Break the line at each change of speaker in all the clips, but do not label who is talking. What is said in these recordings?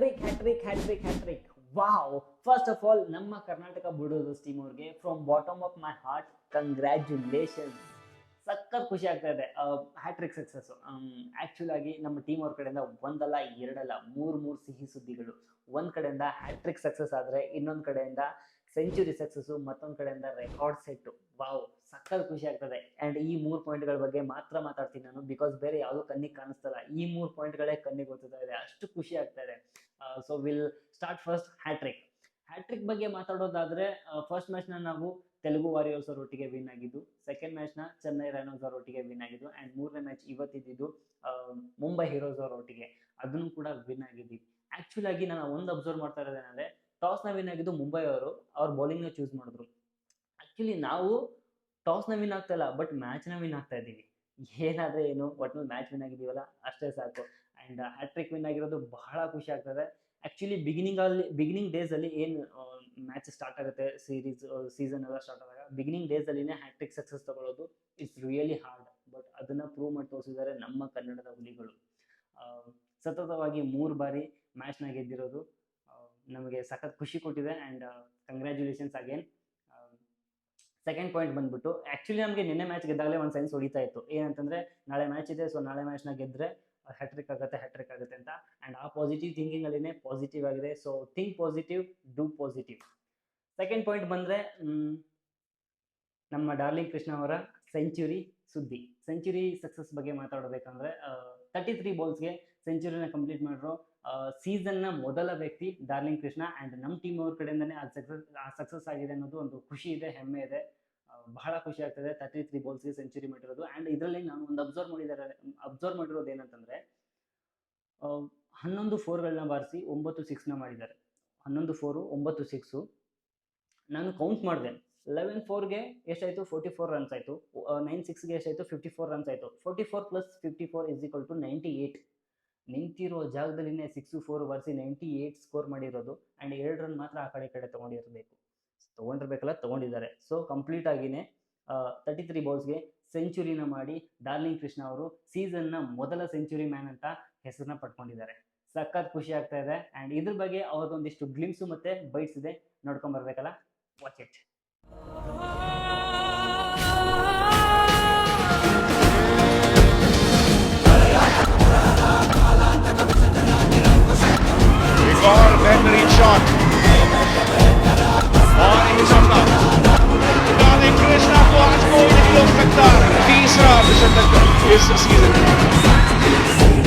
Hat-trick hat-trick hat-trick hat-trick wow first of all ನಮ್ಮ ಕರ್ನಾಟಕ ಬುಡೋದು team ಅವ್ರಿಗೆ from bottom of my heart congratulation ಸಖತ್ ಖುಷಿ ಆಗ್ತಾ ಇದೆ. ಹ್ಯಾಟ್ರಿಕ್ ಸಕ್ಸಸ್ ಆಕ್ಚುಲ್ ಆಗಿ ನಮ್ಮ ಟೀಮ್ ಅವ್ರ ಕಡೆಯಿಂದ ಒಂದಲ್ಲ, ಎರಡಲ್ಲ, ಮೂರ್ ಮೂರ್ ಸಿಹಿ ಸುದ್ದಿಗಳು. ಒಂದ್ ಕಡೆಯಿಂದ ಹ್ಯಾಟ್ರಿಕ್ ಸಕ್ಸಸ್ ಆದ್ರೆ, ಇನ್ನೊಂದ್ ಕಡೆಯಿಂದ ಸೆಂಚುರಿ ಸಕ್ಸಸ್ ಮತ್ತೊಂದ್ ಕಡೆಯಿಂದ ರೆಕಾರ್ಡ್ ಸೆಟ್ ವಾವ್ ಸಖತ್ ಖುಷಿ ಆಗ್ತದೆ ಅಂಡ್ ಈ ಮೂರು ಪಾಯಿಂಟ್ಗಳ ಬಗ್ಗೆ ಮಾತ್ರ ಮಾತಾಡ್ತೀನಿ ನಾನು ಬಿಕಾಸ್ ಬೇರೆ ಯಾವ್ದು ಕಣ್ಣಿಗೆ ಕಾಣಿಸ್ತಲ್ಲ ಈ ಮೂರು ಪಾಯಿಂಟ್ಗಳೇ ಕಣ್ಣಿಗೆ ಗೊತ್ತಿದೆ ಅಷ್ಟು ಖುಷಿ ಆಗ್ತಾ so will start first hat-trick hat-trick ಬಗ್ಗೆ ಮಾತಾಡೋದಾದ್ರೆ ಫಸ್ಟ್ ಮ್ಯಾಚ್ನ ನಾವು ತೆಲುಗು ವಾರಿಯರ್ಸ್ ಅವ್ರ ಒಟ್ಟಿಗೆ ವಿನ್ ಆಗಿದ್ದು ಸೆಕೆಂಡ್ ಮ್ಯಾಚ್ನ ಚೆನ್ನೈ ರೈನೋಸ್ ಅವ್ರ ಒಟ್ಟಿಗೆ ವಿನ್ ಆಗಿದ್ದು ಅಂಡ್ ಮೂರನೇ ಮ್ಯಾಚ್ ಇವತ್ತಿದ್ದು ಮುಂಬೈ ಹೀರೋಸ್ ಅವ್ರ ಒಟ್ಟಿಗೆ. ಅದನ್ನು ಕೂಡ ವಿನ್ ಆಗಿದ್ದೀವಿ ಆಕ್ಚುಲ್ ಆಗಿ ನಾನು ಒಂದು ಅಬ್ಸರ್ವ್ ಮಾಡ್ತಾ ಇರೋದೇನಂದ್ರೆ ಟಾಸ್ನ ವಿನ್ ಆಗಿದ್ದು ಮುಂಬೈ ಅವರು, ಅವ್ರ ಬೌಲಿಂಗ್ನ ಚೂಸ್ ಮಾಡಿದ್ರು. ಆಕ್ಚುಲಿ ನಾವು ಟಾಸ್ನ ವಿನ್ ಆಗ್ತಾ ಇಲ್ಲ ಬಟ್ ಮ್ಯಾಚ್ನ ವಿನ್ ಆಗ್ತಾ ಇದ್ದೀವಿ. ಏನಾದ್ರೆ ಏನು, ಒಟ್ನಲ್ಲಿ ಮ್ಯಾಚ್ ವಿನ್ ಆಗಿದೀವಲ್ಲ ಅಷ್ಟೇ ಸಾಕು. ಅಂಡ್ ಹ್ಯಾಟ್ರಿಕ್ ವಿನ್ ಆಗಿರೋದು ಬಹಳ ಖುಷಿ ಆಗ್ತದೆ. ಆಕ್ಚುಲಿ ಬಿಗಿನಿಂಗ್ ಅಲ್ಲಿ ಬಿಗಿನಿಂಗ್ ಡೇಸ್ ಅಲ್ಲಿ ಏನ್ ಮ್ಯಾಚ್ ಸ್ಟಾರ್ಟ್ ಆಗುತ್ತೆ ಸೀರೀಸ್ ಸೀಸನ್ ಎಲ್ಲ ಸ್ಟಾರ್ಟ್ ಆದಾಗ ಬಿಗಿನಿಂಗ್ ಡೇಸ್ ಅಲ್ಲಿನೇ ಹ್ಯಾಟ್ರಿಕ್ ಸಕ್ಸಸ್ ತಗೊಳ್ಳೋದು ಇಟ್ಸ್ ರಿಯಲಿ ಹಾರ್ಡ್ ಬಟ್ ಅದನ್ನ ಪ್ರೂವ್ ಮಾಡಿ ತೋರಿಸಿದ್ದಾರೆ ನಮ್ಮ ಕನ್ನಡದ ಹುಲಿಗಳು. ಸತತವಾಗಿ ಮೂರು ಬಾರಿ ಮ್ಯಾಚ್ನ ಗೆದ್ದಿರೋದು ನಮಗೆ ಸಖತ್ ಖುಷಿ ಕೊಟ್ಟಿದೆ and congratulations again second point ಬಂದ್ಬಿಟ್ಟು ಆ್ಯಕ್ಚುಲಿ ನಮಗೆ ನಿನ್ನೆ ಮ್ಯಾಚ್ ಗೆದ್ದಾಗಲೇ ಒಂದು ಸೈನ್ಸ್ ಹೊಡಿತಾ ಇತ್ತು. ಏನಂತಂದರೆ, ನಾಳೆ ಮ್ಯಾಚ್ ಇದೆ ಸೊ ನಾಳೆ ಮ್ಯಾಚ್ನ ಗೆದ್ದರೆ ಹ್ಯಾಟ್ರಿಕ್ ಆಗುತ್ತೆ ಹ್ಯಾಟ್ರಿಕ್ ಆಗುತ್ತೆ ಅಂತ. ಆ್ಯಂಡ್ ಆ ಪಾಸಿಟಿವ್ ಥಿಂಕಿಂಗ್ ಅಲ್ಲಿನೇ ಪಾಸಿಟಿವ್ ಆಗಿದೆ. So think positive do positive second point ಬಂದರೆ ನಮ್ಮ ಡಾರ್ಲಿಂಗ್ ಕೃಷ್ಣ ಅವರ ಸೆಂಚುರಿ ಸುದ್ದಿ. ಸೆಂಚುರಿ ಸಕ್ಸಸ್ ಬಗ್ಗೆ ಮಾತಾಡಬೇಕಂದ್ರೆ ತರ್ಟಿ ತ್ರೀ ಬಾಲ್ಸ್ಗೆ ಸೆಂಚುರಿನ ಕಂಪ್ಲೀಟ್ ಮಾಡಿರೋ ಸೀಸನ್ನ ಮೊದಲ ವ್ಯಕ್ತಿ ಡಾರ್ಲಿಂಗ್ ಕೃಷ್ಣ ಆ್ಯಂಡ್ ನಮ್ಮ ಟೀಮ್ ಅವ್ರ ಕಡೆಯಿಂದನೇ ಅದು ಸಕ್ಸಸ್ ಸಕ್ಸಸ್ ಆಗಿದೆ ಅನ್ನೋದು ಒಂದು ಖುಷಿ ಇದೆ, ಹೆಮ್ಮೆ ಇದೆ. ಬಹಳ ಖುಷಿ ಆಗ್ತದೆ ತರ್ಟಿ ತ್ರೀ ಬಾಲ್ಸ್ಗೆ ಸೆಂಚುರಿ ಮಾಡಿರೋದು. ಆ್ಯಂಡ್ ಇದರಲ್ಲಿ ನಾನು ಒಂದು ಅಬ್ಸರ್ವ್ ಮಾಡಿದ್ದಾರೆ ಅಬ್ಸರ್ವ್ ಮಾಡಿರೋದು ಏನಂತಂದರೆ ಹನ್ನೊಂದು ಫೋರ್ಗಳನ್ನ ಬಾರಿಸಿ ಒಂಬತ್ತು ಸಿಕ್ಸ್ನ ಮಾಡಿದ್ದಾರೆ. ಹನ್ನೊಂದು ಫೋರು, ಒಂಬತ್ತು ಸಿಕ್ಸು. ನಾನು ಕೌಂಟ್ ಮಾಡಿದೆ. ಲೆವೆನ್ ಫೋರ್ಗೆ ಎಷ್ಟಾಯಿತು? ಫೋರ್ಟಿ ಫೋರ್ ರನ್ಸ್ ಆಯಿತು ನೈನ್ ಸಿಕ್ಸ್ಗೆ ಎಷ್ಟಾಯಿತು? ಫಿಫ್ಟಿ ಫೋರ್ ರನ್ಸ್ ಆಯಿತು. Forty four plus fifty four is equal to ninety eight ನಿಂತಿರೋ ಜಾಗದಲ್ಲಿನೇ ಸಿಕ್ಸು ಫೋರ್ ಬಾರಿಸಿ ನೈಂಟಿ ಏಯ್ಟ್ ಸ್ಕೋರ್ ಮಾಡಿರೋದು ಆ್ಯಂಡ್ ಎರಡು ರನ್ ಮಾತ್ರ ಆ ಕಡೆ ಕಡೆ ತೊಗೊಂಡಿರಬೇಕು. ತೊಗೊಂಡಿರ್ಬೇಕಲ್ಲ? ತೊಗೊಂಡಿದ್ದಾರೆ. ಸೊ ಕಂಪ್ಲೀಟ್ ಆಗಿನೇ ತರ್ಟಿ ತ್ರೀ ಬಾಲ್ಸ್ಗೆ ಸೆಂಚುರಿನ ಮಾಡಿ ಡಾರ್ಲಿಂಗ್ ಕೃಷ್ಣ ಅವರು ಸೀಸನ್ನ ಮೊದಲ ಸೆಂಚುರಿ ಮ್ಯಾನ್ ಅಂತ ಹೆಸರನ್ನ ಪಡ್ಕೊಂಡಿದ್ದಾರೆ. ಸಖತ್ ಖುಷಿ ಆಗ್ತಾ ಇದೆ ಆ್ಯಂಡ್ ಇದ್ರ ಬಗ್ಗೆ ಅವ್ರದ್ದೊಂದಿಷ್ಟು ಗ್ಲಿಮ್ಸು ಮತ್ತೆ ಬೈಟ್ಸ್ ಇದೆ ನೋಡ್ಕೊಂಡ್ ಬರ್ಬೇಕಲ್ಲ ವಾಚ್ ಇಟ್
एक और बेहतरीन शॉट और एक चौका डार्लिंग कृष्णा को आज कोई नहीं रोक सकता तीसरा शतक इस सीजन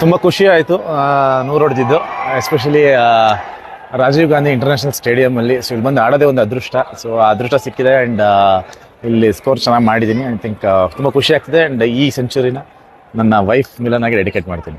ತುಂಬ ಖುಷಿ ಆಯಿತು. ನೂರು ಹೊಡೆದಿದ್ದು. ಎಸ್ಪೆಷಲಿ ರಾಜೀವ್ ಗಾಂಧಿ ಇಂಟರ್ನ್ಯಾಷನಲ್ ಸ್ಟೇಡಿಯಮಲ್ಲಿ ಸೊ ಇಲ್ಲಿ ಬಂದು ಆಡೋದೇ ಒಂದು ಅದೃಷ್ಟ. ಸೊ ಅದೃಷ್ಟ ಸಿಕ್ಕಿದೆ ಆ್ಯಂಡ್ ಇಲ್ಲಿ ಸ್ಕೋರ್ ಚೆನ್ನಾಗಿ ಮಾಡಿದ್ದೀನಿ. ಐ ಥಿಂಕ್ ತುಂಬ ಖುಷಿ ಆಗ್ತಿದೆ ಆ್ಯಂಡ್ ಈ ಸೆಂಚುರಿನ ನನ್ನ ವೈಫ್ ಮಿಲನಾಗಿ ಡೆಡಿಕೇಟ್ ಮಾಡ್ತೀನಿ.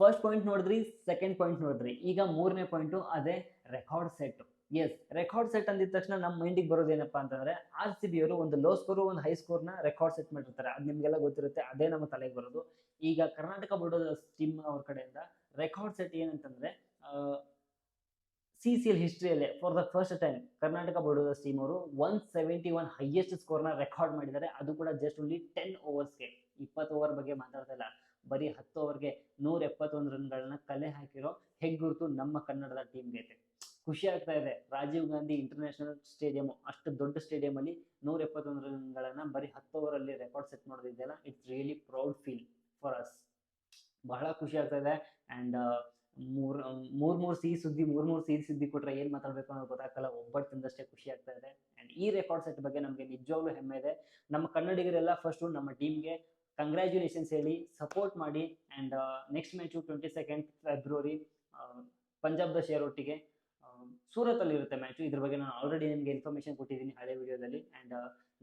ಫಸ್ಟ್ ಪಾಯಿಂಟ್ ನೋಡಿದ್ರಿ ಸೆಕೆಂಡ್ ಪಾಯಿಂಟ್ ನೋಡಿದ್ರಿ. ಈಗ ಮೂರನೇ ಪಾಯಿಂಟು ಅದೇ record set yes record set ಅಂದಿದ ತಕ್ಷಣ ನಮ್ಮ ಮೈಂಡಿಗೆ ಬರೋದೇನಪ್ಪ ಅಂತಂದ್ರೆ ಆರ್ ಸಿ ಬಿ ಅವರು ಒಂದು ಲೋ ಸ್ಕೋರ್ ಒಂದು ಹೈ ಸ್ಕೋರ್ನ ರೆಕಾರ್ಡ್ ಸೆಟ್ ಮಾಡಿರ್ತಾರೆ. ಅದು ನಿಮಗೆಲ್ಲ ಗೊತ್ತಿರುತ್ತೆ, ಅದೇ ನಮ್ಮ ತಲೆಗೆ ಬರೋದು. ಈಗ ಕರ್ನಾಟಕ ಬೋರ್ಡ್ ಟೀಮ್ ಅವ್ರ ಕಡೆಯಿಂದ ರೆಕಾರ್ಡ್ ಸೆಟ್ ಏನಂತಂದ್ರೆ C C L ಹಿಸ್ಟ್ರಿಯಲ್ಲೇ for the first time Karnataka borders team ಅವರು ಒನ್ ಸೆವೆಂಟಿ ಒನ್ ಹೈಯೆಸ್ಟ್ ಸ್ಕೋರ್ನ ರೆಕಾರ್ಡ್ ಮಾಡಿದ್ದಾರೆ. ಅದು ಕೂಡ ಜಸ್ಟ್ ಓನ್ಲಿ ಟೆನ್ ಓವರ್ಸ್ಗೆ ಇಪ್ಪತ್ತು ಓವರ್ ಬಗ್ಗೆ ಮಾತಾಡ್ತಾ ಇಲ್ಲ. ಬರೀ ಹತ್ತು ಓವರ್ಗೆ ನೂರ ಎಪ್ಪತ್ತೊಂದು ರನ್ಗಳನ್ನ ಕಲೆ ಹಾಕಿರೋ ಹೆಗ್ಗುರುತು ನಮ್ಮ ಕನ್ನಡದ ಟೀಮ್ಗೆ ಖುಷಿ ಆಗ್ತಾ ಇದೆ. ರಾಜೀವ್ ಗಾಂಧಿ ಇಂಟರ್ನ್ಯಾಷನಲ್ ಸ್ಟೇಡಿಯಂ ಅಷ್ಟು ದೊಡ್ಡ ಸ್ಟೇಡಿಯಂ ಅಲ್ಲಿ ನೂರ ಎಪ್ಪತ್ತೊಂದು ರನ್ಗಳನ್ನ ಬರೀ ಹತ್ತು ಓವರ್ ಅಲ್ಲಿ record set ಮಾಡೋದಿದೆಯಲ್ಲ? It's really proud feel for us ಬಹಳ ಖುಷಿ ಆಗ್ತಾ ಇದೆ. ಆ್ಯಂಡ್ ಮೂರ್ ಮೂರ್ ಮೂರ್ ಸಿಹಿ ಸುದ್ದಿ, ಮೂರ್ ಮೂರ್ ಸಿಹಿ ಸುದ್ದಿ ಕೊಟ್ರೆ ಏನ್ ಮಾತಾಡ್ಬೇಕು ಅನ್ನೋದು ಗೊತ್ತಾಗಲ್ಲ. ಒಬ್ಬಟ್ಟು ತಿಂದಷ್ಟೇ ಖುಷಿ ಆಗ್ತಾ ಇದೆ. ಅಂಡ್ ಈ ರೆಕಾರ್ಡ್ ಸೆಟ್ ಬಗ್ಗೆ ನಮಗೆ ನಿಜವಾಗ್ಲೂ ಹೆಮ್ಮೆ ಇದೆ. ನಮ್ಮ ಕನ್ನಡಿಗರೆಲ್ಲ ಫಸ್ಟ್ ನಮ್ಮ ಟೀಮ್ಗೆ ಕಂಗ್ರ್ಯಾಚುಲೇಷನ್ಸ್ ಹೇಳಿ ಸಪೋರ್ಟ್ ಮಾಡಿ. And next match twenty second February Punjab De Sher ಒಟ್ಟಿಗೆ ಸೂರತಲ್ಲಿ ಇರುತ್ತೆ ಮ್ಯಾಚು ಇದ್ರ ಬಗ್ಗೆ ನಾನು ಆಲ್ರೆಡಿ ನಿಮಗೆ ಇನ್ಫಾರ್ಮೇಶನ್ ಕೊಟ್ಟಿದ್ದೀನಿ ಹಳೆ ವಿಡಿಯೋದಲ್ಲಿ ಆ್ಯಂಡ್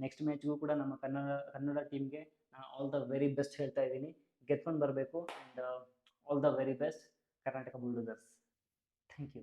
ನೆಕ್ಸ್ಟ್ ಮ್ಯಾಚ್ಗೂ ಕೂಡ ನಮ್ಮ ಕನ್ನಡ ಕನ್ನಡ ಟೀಮ್ಗೆ ನಾನು ಆಲ್ ದ ವೆರಿ ಬೆಸ್ಟ್ ಹೇಳ್ತಾ ಇದ್ದೀನಿ. ಗೆದ್ಕೊಂಡು ಬರಬೇಕು. And all the very best Karnataka bulldozers thank you